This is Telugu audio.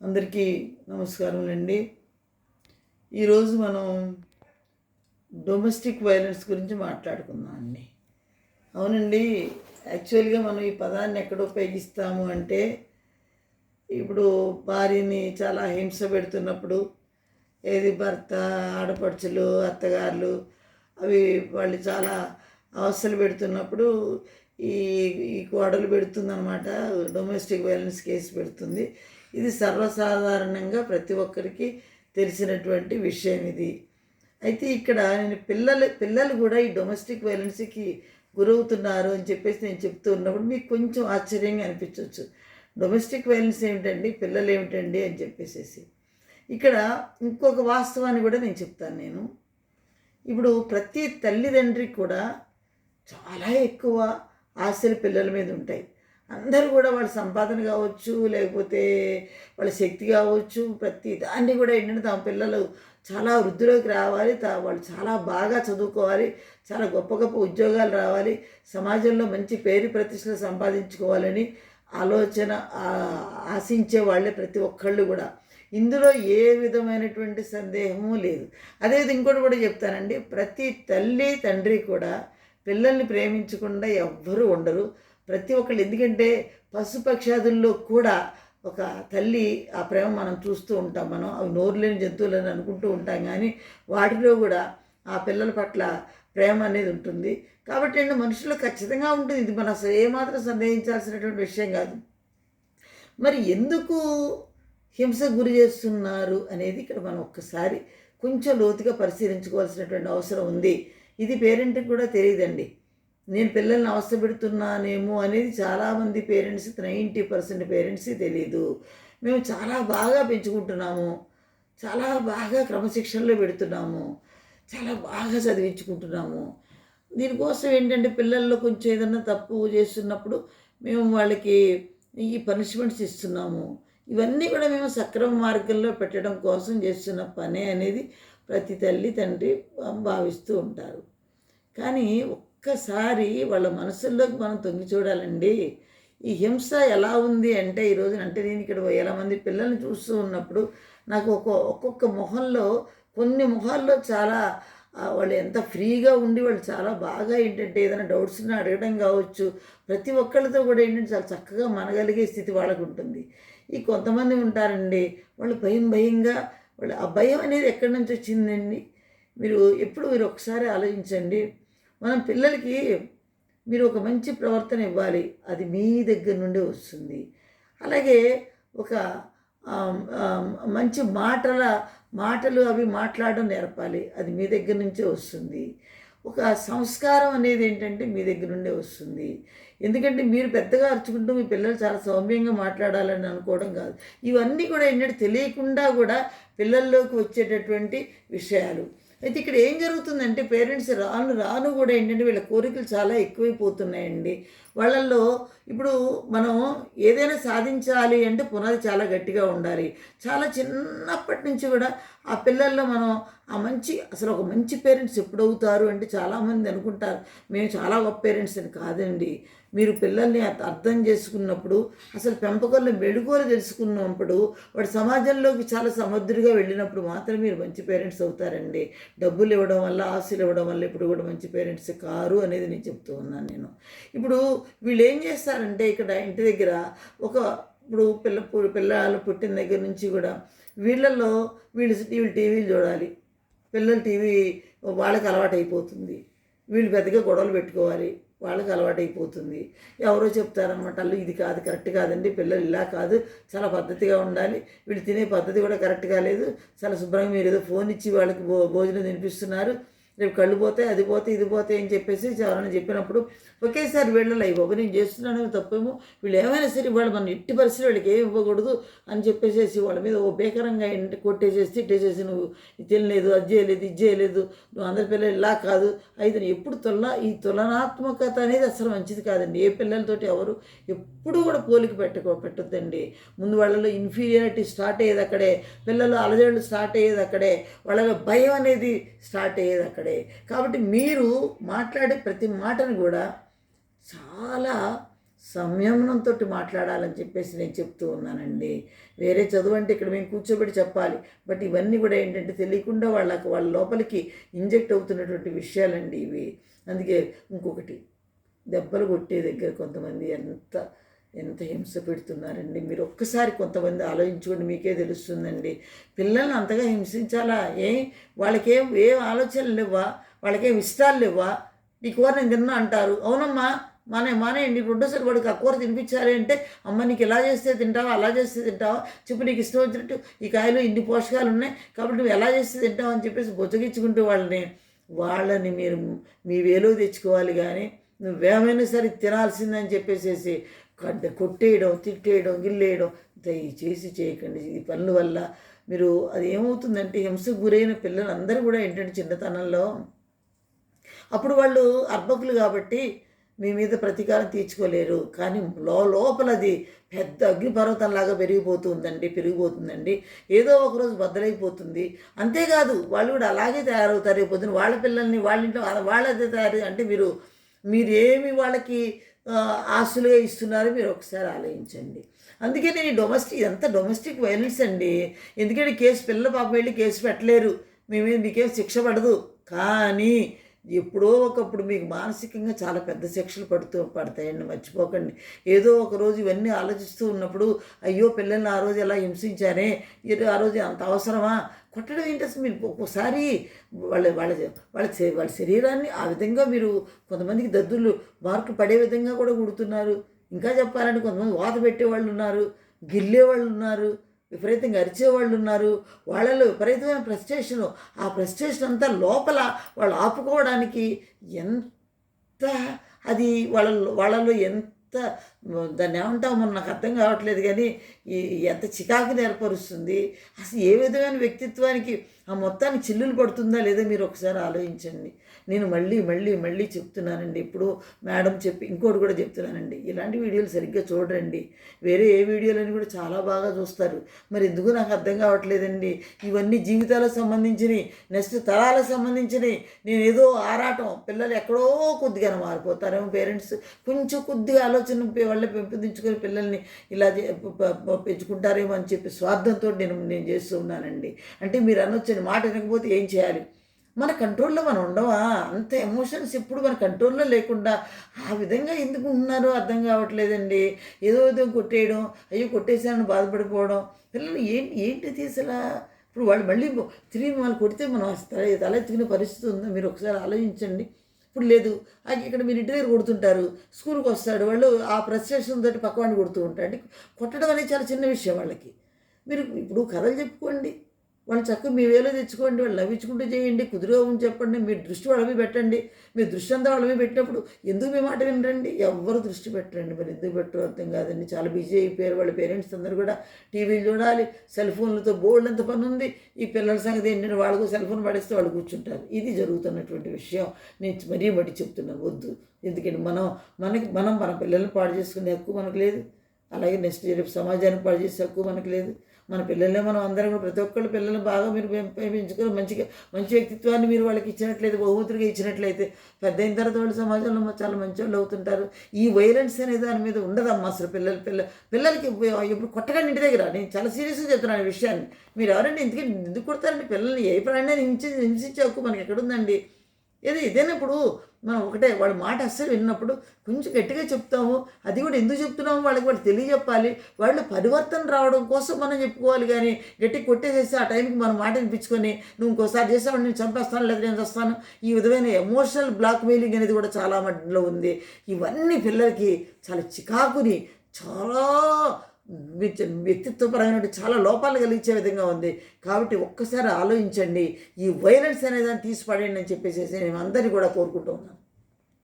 అందరికీ నమస్కారములండి. ఈరోజు మనం డొమెస్టిక్ వైలెన్స్ గురించి మాట్లాడుకుందాం అండి. అవునండి యాక్చువల్గా మనం ఈ పదాన్ని ఎక్కడ ఉపయోగిస్తాము అంటే ఇప్పుడు భార్యని చాలా హింస పెడుతున్నప్పుడు ఏది భర్త ఆడపడుచులు అత్తగారులు అవి వాళ్ళు చాలా అవస్థలు పెడుతున్నప్పుడు ఈ ఈ కోడలు పెడుతుందన్నమాట డొమెస్టిక్ వైలెన్స్ కేసు పెడుతుంది. ఇది సర్వసాధారణంగా ప్రతి ఒక్కరికి తెలిసినటువంటి విషయం ఇది. అయితే ఇక్కడ నేను పిల్లలు పిల్లలు కూడా ఈ డొమెస్టిక్ వైలెన్స్కి గురవుతున్నారు అని చెప్పేసి నేను చెప్తూ ఉన్నప్పుడు మీకు కొంచెం ఆశ్చర్యంగా అనిపించవచ్చు. డొమెస్టిక్ వైలెన్స్ ఏమిటండి? పిల్లలు ఏమిటండి? అని చెప్పేసేసి. ఇక్కడ ఇంకొక వాస్తవాన్ని కూడా నేను చెప్తాను నేను. ఇప్పుడు ప్రతి తల్లిదండ్రికి కూడా చాలా ఎక్కువ ఆశలు పిల్లల మీద ఉంటాయి. అందరూ కూడా వాళ్ళ సంపాదన కావచ్చు లేకపోతే వాళ్ళ శక్తి కావచ్చు ప్రతి దాన్ని కూడా ఏంటంటే తమ పిల్లలు చాలా వృద్ధిలోకి రావాలి. తా- వాళ్ళు చాలా బాగా చదువుకోవాలి. చాలా గొప్ప గొప్ప ఉద్యోగాలు రావాలి. సమాజంలో మంచి పేరు ప్రతిష్టలు సంపాదించుకోవాలని ఆలోచన ఆశించే వాళ్ళే ప్రతి ఒక్కళ్ళు కూడా. ఇందులో ఏ విధమైనటువంటి సందేహము లేదు. అదేవిధంగా ఇంకోటి కూడా చెప్తానండి. ప్రతి తల్లి తండ్రి కూడా పిల్లల్ని ప్రేమించకుండా ఎవ్వరూ ఉండరు. ప్రతి ఒక్కళ్ళు ఎందుకంటే పశుపక్షాదుల్లో కూడా ఒక తల్లి ఆ ప్రేమ మనం చూస్తూ ఉంటాం మనం. అవి నోరు లేని జంతువులని అనుకుంటూ ఉంటాం కానీ వాటిలో కూడా ఆ పిల్లల పట్ల ప్రేమ అనేది ఉంటుంది. కాబట్టి అండి మనుషులు ఖచ్చితంగా ఉంటుంది. ఇది మనం అసలు ఏమాత్రం సందేహించాల్సినటువంటి విషయం కాదు. మరి ఎందుకు హింస గురి చేస్తున్నారు అనేది ఇక్కడ మనం ఒక్కసారి కొంచెం లోతుగా పరిశీలించుకోవాల్సినటువంటి అవసరం ఉంది. ఇది పేరెంట్కి కూడా తెలియదండి. నేను పిల్లల్ని అవస్థ పెడుతున్నానేమో అనేది చాలామంది పేరెంట్స్ నైంటీ పర్సెంట్ పేరెంట్స్కి తెలియదు మేము చాలా బాగా పెంచుకుంటున్నాము. చాలా బాగా క్రమశిక్షణలో పెడుతున్నాము. చాలా బాగా చదివించుకుంటున్నాము. దీనికోసం ఏంటంటే పిల్లల్లో కొంచెం ఏదన్నా తప్పు చేస్తున్నప్పుడు మేము వాళ్ళకి ఈ పనిష్మెంట్స్ ఇస్తున్నాము. ఇవన్నీ కూడా మేము సక్రమ మార్గంలో పెట్టడం కోసం చేస్తున్న పనే అనేది ప్రతి తల్లి తండ్రి భావిస్తూ ఉంటారు. కానీ ఒక్కసారి వాళ్ళ మనసుల్లోకి మనం తొంగి చూడాలండి. ఈ హింస ఎలా ఉంది అంటే ఈరోజు అంటే నేను ఇక్కడ వేల మంది పిల్లల్ని చూస్తూ ఉన్నప్పుడు నాకు ఒక ఒక్కొక్క మొహంలో కొన్ని మొహాల్లో చాలా వాళ్ళు ఎంత ఫ్రీగా ఉండి వాళ్ళు చాలా బాగా ఏంటంటే ఏదైనా డౌట్స్ని అడగడం కావచ్చు. ప్రతి ఒక్కళ్ళతో కూడా ఏంటంటే చాలా చక్కగా మనగలిగే స్థితి వాళ్ళకు ఉంటుంది. ఈ కొంతమంది ఉంటారండి వాళ్ళు భయం భయంగా వాళ్ళు ఆ భయం అనేది ఎక్కడి నుంచి వచ్చిందండి? మీరు ఎప్పుడు మీరు ఒకసారి ఆలోచించండి. మనం పిల్లలకి మీరు ఒక మంచి ప్రవర్తన ఇవ్వాలి. అది మీ దగ్గర నుండి వస్తుంది. అలాగే ఒక మంచి మాటల మాటలు అవి మాట్లాడడం నేర్పాలి. అది మీ దగ్గర నుంచే వస్తుంది. ఒక సంస్కారం అనేది ఏంటంటే మీ దగ్గర నుండే వస్తుంది. ఎందుకంటే మీరు పెద్దగా అరుచుకుంటూ మీ పిల్లలు చాలా సౌమ్యంగా మాట్లాడాలని అనుకోవడం కాదు. ఇవన్నీ కూడా ఏంటంటే తెలియకుండా కూడా పిల్లల్లోకి వచ్చేటటువంటి విషయాలు. అయితే ఇక్కడ ఏం జరుగుతుందంటే పేరెంట్స్ రాను రాను కూడా ఏంటంటే వీళ్ళ కోరికలు చాలా ఎక్కువైపోతున్నాయండి. వాళ్ళల్లో ఇప్పుడు మనం ఏదైనా సాధించాలి అంటే పునాది చాలా గట్టిగా ఉండాలి. చాలా చిన్నప్పటి నుంచి కూడా ఆ పిల్లల్లో మనం ఆ మంచి అసలు ఒక మంచి పేరెంట్స్ ఎప్పుడవుతారు అంటే చాలామంది అనుకుంటారు. మేము చాలా గొప్ప పేరెంట్స్ అని కాదండి. మీరు పిల్లల్ని అర్థం చేసుకున్నప్పుడు అసలు పెంపకంలో మెడుగోలు తెలుసుకున్నప్పుడు వాడు సమాజంలోకి చాలా సమర్థుడిగా వెళ్ళినప్పుడు మాత్రమే మీరు మంచి పేరెంట్స్ అవుతారండి. డబ్బులు ఇవ్వడం వల్ల ఆశలు ఇవ్వడం వల్ల ఇప్పుడు కూడా మంచి పేరెంట్స్ కారు అనేది నేను చెప్తూ ఉన్నాను నేను. ఇప్పుడు వీళ్ళు ఏం చేస్తారంటే ఇక్కడ ఇంటి దగ్గర ఒక ఇప్పుడు పిల్ల పిల్లలు పుట్టిన దగ్గర నుంచి కూడా వీళ్ళల్లో వీళ్ళు వీళ్ళు టీవీలు చూడాలి. పిల్లలు టీవీ వాళ్ళకి అలవాటు అయిపోతుంది వీళ్ళు పెద్దగా గొడవలు పెట్టుకోవాలి. వాళ్ళకి అలవాటు అయిపోతుంది ఎవరో చెప్తారనమాట వాళ్ళు ఇది కాదు కరెక్ట్ కాదండి. పిల్లలు ఇలా కాదు. చాలా పద్ధతిగా ఉండాలి. వీళ్ళు తినే పద్ధతి కూడా కరెక్ట్గా లేదు చాలా శుభ్రంగా మీరు ఏదో ఫోన్ ఇచ్చి వాళ్ళకి భో భోజనం తినిపిస్తున్నారు. రేపు కళ్ళు పోతే అది పోతే ఇది పోతే అని చెప్పేసి ఎవరైనా చెప్పినప్పుడు ఒకేసారి వీళ్ళలో అయ్యి బాబు నేను చేస్తున్నాను తప్పేమో. వీళ్ళు ఏమైనా సరే వాళ్ళు మనం ఎట్టి పరిస్థితి వాళ్ళకి ఏమి ఇవ్వకూడదు అని చెప్పేసేసి వాళ్ళ మీద ఓ బేకరంగా ఇంటి కొట్టేసేసి తిట్టేసేసి నువ్వు ఇది తినలేదు అది చేయలేదు ఇది చేయలేదు నువ్వు అందరి పిల్లలు ఇలా కాదు. అయితే ఎప్పుడు తొల ఈ తులనాత్మకత అనేది అసలు మంచిది కాదండి. ఏ పిల్లలతోటి ఎవరు ఎప్పుడు కూడా పోలిక పెట్టుకో పెట్టొద్దండి. ముందు వాళ్ళలో ఇన్ఫీరియారిటీ స్టార్ట్ అయ్యేది అక్కడే. పిల్లలు అలజడులు స్టార్ట్ అయ్యేది అక్కడే. వాళ్ళలో భయం అనేది స్టార్ట్ అయ్యేది అక్కడే. కాబట్టి మీరు మాట్లాడే ప్రతి మాటను కూడా చాలా సంయమనంతో మాట్లాడాలని చెప్పేసి నేను చెప్తూ ఉన్నానండి. వేరే చదువు అంటే ఇక్కడ మేము కూర్చోబెట్టి చెప్పాలి. బట్ ఇవన్నీ కూడా ఏంటంటే తెలియకుండా వాళ్ళకి వాళ్ళ లోపలికి ఇంజెక్ట్ అవుతున్నటువంటి విషయాలండి ఇవి. అందుకే ఇంకొకటి దెబ్బలు కొట్టే దగ్గర కొంతమంది ఎంత ఎంత హింస పెడుతున్నారండి? మీరు ఒక్కసారి కొంతమంది ఆలోచించుకోండి మీకే తెలుస్తుందండి. పిల్లల్ని అంతగా హింసించాలా? ఏ? వాళ్ళకేం ఏం ఆలోచనలు ఇవ్వా వాళ్ళకేం ఇష్టాలు ఇవ్వా ఈ కూర నేను తిన్నా అంటారు. అవునమ్మా మానే మానేయండి రెండోసారి వాడికి ఆ కూర తినిపించాలి అంటే అమ్మ నీకు ఇలా చేస్తే తింటావా? అలా చేస్తే తింటావా? చెప్పు నీకు ఇష్టం వచ్చినట్టు ఈ కాయలు ఇన్ని పోషకాలు ఉన్నాయి కాబట్టి నువ్వు ఎలా చేస్తే తింటావు అని చెప్పేసి బొచ్చగించుకుంటూ వాళ్ళని వాళ్ళని మీరు మీ వేలో తెచ్చుకోవాలి కానీ నువ్వేమైనా సరే తినాల్సిందని చెప్పేసేసి కడ్డ కొట్టేయడం తిట్టేయడం గిల్లేయడం దయచేసి చేయకండి. ఈ పనుల వల్ల మీరు అది ఏమవుతుందంటే హింసకు గురైన పిల్లలందరూ కూడా ఏంటంటే చిన్నతనంలో అప్పుడు వాళ్ళు అర్భకులు కాబట్టి మీ మీద ప్రతీకారం తీర్చుకోలేరు. కానీ లో లోపల అది పెద్ద అగ్నిపర్వతంలాగా పెరిగిపోతుందండి పెరిగిపోతుందండి. ఏదో ఒకరోజు బద్దలైపోతుంది. అంతేకాదు వాళ్ళు కూడా అలాగే తయారవుతారు. రేపు పొద్దున వాళ్ళ పిల్లల్ని వాళ్ళ ఇంట్లో వాళ్ళదే తయారు. అంటే మీరు మీరేమి వాళ్ళకి ఆస్తులుగా ఇస్తున్నారో మీరు ఒకసారి ఆలోచించండి. అందుకే నేను డొమెస్టిక్ ఇదంతా డొమెస్టిక్ వైలెన్స్ అండి. ఎందుకంటే కేసు పిల్లల పాప వెళ్ళి కేసు పెట్టలేరు. మేమే మీకేం శిక్ష పడదు. కానీ ఎప్పుడో ఒకప్పుడు మీకు మానసికంగా చాలా పెద్ద శిక్షలు పడుతూ పడతాయండి మర్చిపోకండి. ఏదో ఒక రోజు ఇవన్నీ ఆలోచిస్తూ ఉన్నప్పుడు అయ్యో పిల్లల్ని ఆ రోజు ఎలా హింసించారే ఆ రోజు అంత అవసరమా? కొట్టడం ఏంటి అసలు మీరు? ఒక్కోసారి వాళ్ళ వాళ్ళ వాళ్ళ వాళ్ళ శరీరాన్ని ఆ విధంగా మీరు కొంతమందికి దద్దులు మార్కులు పడే విధంగా కూడా కుడుతున్నారు. ఇంకా చెప్పాలంటే కొంతమంది వాత పెట్టేవాళ్ళు ఉన్నారు గిల్లేవాళ్ళు ఉన్నారు. విపరీతంగా అరిచేవాళ్ళు ఉన్నారు. వాళ్ళలో విపరీతమైన ఫ్రస్ట్రేషను ఆ ఫ్రస్ట్రేషన్ అంతా లోపల వాళ్ళు ఆపుకోవడానికి ఎంత అది వాళ్ళ వాళ్ళలో ఎంత దాన్ని ఏమంటామో మనం నాకు అర్థం కావట్లేదు కానీ ఈ ఎంత చికాకుని ఏర్పరుస్తుంది. అసలు ఏ విధమైన వ్యక్తిత్వానికి ఆ మొత్తానికి చిల్లులు పడుతుందా లేదా మీరు ఒకసారి ఆలోచించండి. నేను మళ్ళీ మళ్ళీ మళ్ళీ చెప్తున్నానండి. ఇప్పుడు మేడం చెప్పి ఇంకోటి కూడా చెప్తున్నానండి. ఇలాంటి వీడియోలు సరిగ్గా చూడరండి. వేరే ఏ వీడియోలని కూడా చాలా బాగా చూస్తారు. మరి ఎందుకు నాకు అర్థం కావట్లేదండి? ఇవన్నీ జీవితాలకు సంబంధించినవి నెక్స్ట్ తరాలకు సంబంధించినవి నేను ఏదో ఆరాటం పిల్లలు ఎక్కడో కొద్దిగా మారిపోతారేమో పేరెంట్స్. కొంచెం కొద్దిగా ఆలోచన పె- వాళ్ళే పెంపొందించుకొని పిల్లల్ని ఇలా పెంచుకుంటారేమో అని చెప్పి స్వార్థంతో నేను నేను చేస్తూ ఉన్నానండి. అంటే మీరు అనొచ్చండి మాట వినకపోతే ఏం చేయాలి? మన కంట్రోల్లో మనం ఉండవా? అంత ఎమోషన్స్ ఎప్పుడు మన కంట్రోల్లో లేకుండా ఆ విధంగా ఎందుకు ఉన్నారో అర్థం కావట్లేదండి. ఏదో ఏదో కొట్టేయడం అయ్యో కొట్టేసానని బాధపడిపోవడం. పిల్లలు ఏంటి ఏంటి అసలు? ఇప్పుడు వాళ్ళు మళ్ళీ తిరిగి వాళ్ళు కొడితే మనం తల తల ఎత్తుకునే పరిస్థితి ఉందో? మీరు ఒకసారి ఆలోచించండి. ఇప్పుడు లేదు ఆ ఇక్కడ మీరు ఇంటి దగ్గర కొడుతుంటారు స్కూల్కి వస్తాడు వాళ్ళు ఆ ఫ్రస్ట్రేషన్ తోటి పక్కవాడిని కొడుతూ ఉంటారు. అంటే కొట్టడం అనేది చాలా చిన్న విషయం వాళ్ళకి. మీరు ఇప్పుడు కథలు చెప్పుకోండి. వాళ్ళు చక్కగా మీ వేలో తెచ్చుకోండి వాళ్ళు లభించుకుంటూ చేయండి కుదురుగా ఉండి చెప్పండి మీ దృష్టి వాళ్ళ మీద పెట్టండి మీ దృష్టి అంతా వాళ్ళ మీద పెట్టినప్పుడు ఎందుకు మీ మాట వినరండి? ఎవరు దృష్టి పెట్టరండి మరి ఎందుకు పెట్టరు? అర్థం కాదండి. చాలా బిజీ అయిపోయారు వాళ్ళ పేరెంట్స్ అందరూ కూడా. టీవీలు చూడాలి సెల్ ఫోన్లతో బోర్డు ఎంత పని ఉంది. ఈ పిల్లల సంగతి ఏంటంటే వాళ్ళకు సెల్ ఫోన్ పడేస్తే వాళ్ళు కూర్చుంటారు. ఇది జరుగుతున్నటువంటి విషయం. నేను మరీ మడి చెప్తున్నాను వద్దు. ఎందుకంటే మనం మనకి మనం మన పిల్లల్ని పాడు చేసుకునే హక్కు మనకు లేదు. అలాగే నెక్స్ట్ రేపు సమాజానికి పాడు చేసే హక్కు మనకు లేదు. మన పిల్లలే మనం అందరం కూడా ప్రతి ఒక్కళ్ళు పిల్లల్ని బాగా మీరు పెం- పెంచుకొని మంచిగా మంచి వ్యక్తిత్వాన్ని మీరు వాళ్ళకి ఇచ్చినట్లయితే బహుమతులుగా ఇచ్చినట్లయితే పెద్ద అయిన తర్వాత వాళ్ళు సమాజంలో చాలా మంచి వాళ్ళు అవుతుంటారు. ఈ వైలెన్స్ అనే దాని మీద ఉండదమ్మా అసలు పిల్లలు పిల్ల పిల్లలకి ఇప్పుడు కొట్టకండి ఇంటి దగ్గర. నేను చాలా సీరియస్గా చెప్తున్నాను ఈ విషయాన్ని. మీరు ఎవరండి? ఎందుకంటే ఎందుకు కొడతారండి పిల్లల్ని? ఏ ప్రాణాన్ని హింసి హింసించే హక్కు మనకి ఎక్కడుందండి? ఏది? ఇదేనప్పుడు మనం ఒకటే వాళ్ళ మాట అస్సలు విన్నప్పుడు కొంచెం గట్టిగా చెప్తాము. అది కూడా ఎందుకు చెప్తున్నాము? వాళ్ళకి వాళ్ళు తెలియజెప్పాలి. వాళ్ళు పరివర్తన రావడం కోసం మనం చెప్పుకోవాలి కానీ గట్టి కొట్టేసేసి ఆ టైంకి మనం మాట వినిపించుకొని నువ్వు ఇంకోసారి చేసావు నేను చంపేస్తాను లేదా నేను వస్తాను ఈ విధమైన ఎమోషనల్ బ్లాక్ మెయిలింగ్ అనేది కూడా చాలా మధ్యలో ఉంది. ఇవన్నీ పిల్లలకి చాలా చికాకుని చాలా వ్యక్తిత్వపరమైనటువంటి చాలా లోపాలు కలిగించే విధంగా ఉంది. కాబట్టి ఒక్కసారి ఆలోచించండి. ఈ వైలెన్స్ అనేదాన్ని తీసి పడేయండి అని చెప్పేసి మేము అందరినీ కూడా కోరుకుంటూ ఉన్నాం.